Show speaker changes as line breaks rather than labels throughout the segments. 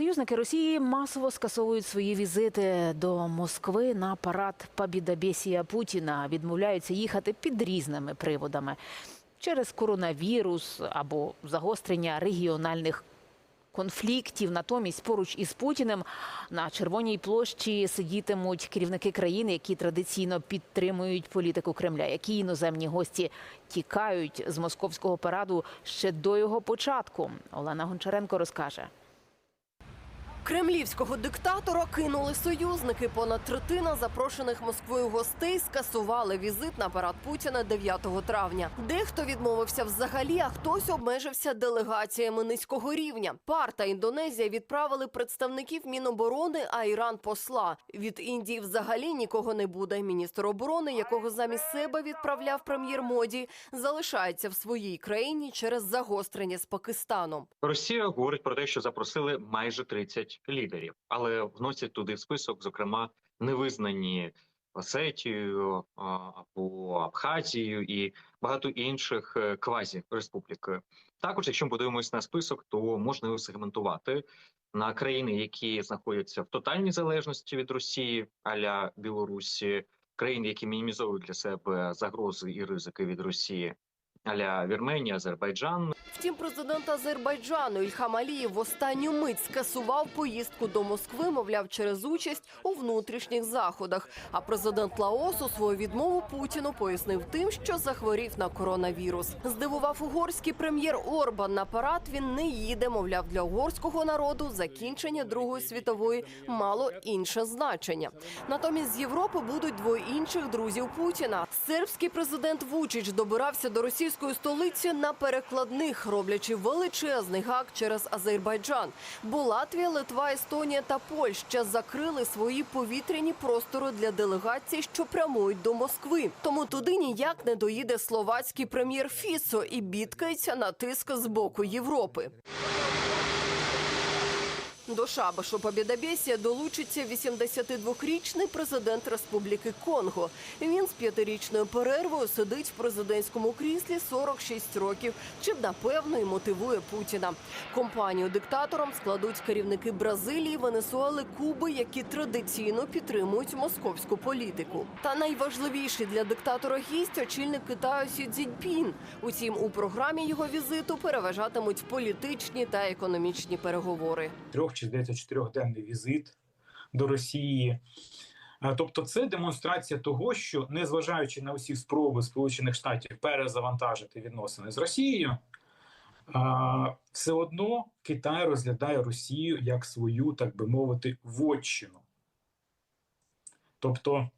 Союзники Росії масово скасовують свої візити до Москви на парад Побідобєсія Путіна. Відмовляються їхати під різними приводами через коронавірус або загострення регіональних конфліктів. Натомість поруч із Путіним на червоній площі сидітимуть керівники країн, які традиційно підтримують політику Кремля. Які іноземні гості тікають з московського параду ще до його початку. Олена Гончаренко розкаже.
Кремлівського диктатора кинули союзники. Понад третина запрошених Москвою гостей скасували візит на парад Путіна 9 травня. Дехто відмовився взагалі, а хтось обмежився делегаціями низького рівня. Пар та Індонезія відправили представників Міноборони, а Іран посла. Від Індії взагалі нікого не буде. Міністр оборони, якого замість себе відправляв прем'єр Моді, залишається в своїй країні через загострення з Пакистаном.
Росія говорить про те, що запросили майже 30 лідерів, але вносять туди в список, зокрема, невизнані Осетію або Абхазію і багато інших е, квазі-республік. Також, якщо ми подивимось на список, то можна його сегментувати на країни, які знаходяться в тотальній залежності від Росії, аля Білорусі, країни, які мінімізовують для себе загрози і ризики від Росії, аля Вірменія, Азербайджан.
Втім, президент Азербайджану Ільхам Алієв в останню мить скасував поїздку до Москви, мовляв, через участь у внутрішніх заходах. А президент Лаосу свою відмову Путіну пояснив тим, що захворів на коронавірус. Здивував угорський прем'єр Орбан на парад. Він не їде. Мовляв, для угорського народу закінчення Другої світової мало інше значення. Натомість з Європи будуть двоє інших друзів Путіна. Сербський президент Вучич добирався до російської столиці на перекладних, роблячи величезний гак через Азербайджан. Бо Латвія, Литва, Естонія та Польща закрили свої повітряні простори для делегацій, що прямують до Москви. Тому туди ніяк не доїде словацький прем'єр Фіцо і бідкається на тиск з боку Європи. До шабашу Побєдобєсія долучиться 82-річний президент Республіки Конго. Він з п'ятирічною перервою сидить в президентському кріслі 46 років, чим напевно і мотивує Путіна. Компанію диктатором складуть керівники Бразилії, Венесуели, Куби, які традиційно підтримують московську політику. Та найважливіший для диктатора гість очільник Китаю Сі Цзіньпін. Утім, у програмі його візиту переважатимуть політичні та економічні переговори.
трьох чи здається чотирьохденний візит до Росії. Тобто, це демонстрація того, що незважаючи на усі спроби Сполучених Штатів перезавантажити відносини з Росією, все одно Китай розглядає Росію як свою, так би мовити, вотчину. Тобто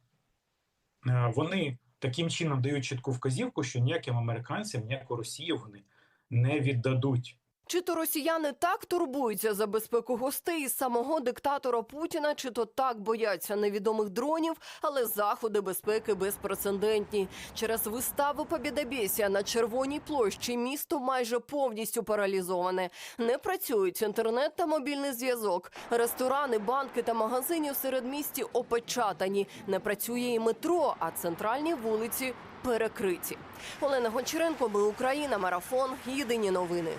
е, вони таким чином дають чітку вказівку, що ніяким американцям, ніяку Росію вони не віддадуть.
Чи то росіяни так турбуються за безпеку гостей із самого диктатора Путіна, чи то так бояться невідомих дронів, але заходи безпеки безпрецедентні. Через виставу Побєдобєсія на червоній площі місто майже повністю паралізоване. Не працюють інтернет та мобільний зв'язок. Ресторани, банки та магазини в середмісті опечатані. Не працює і метро, а центральні вулиці перекриті. Олена Гончаренко, ми Україна, марафон. Єдині новини.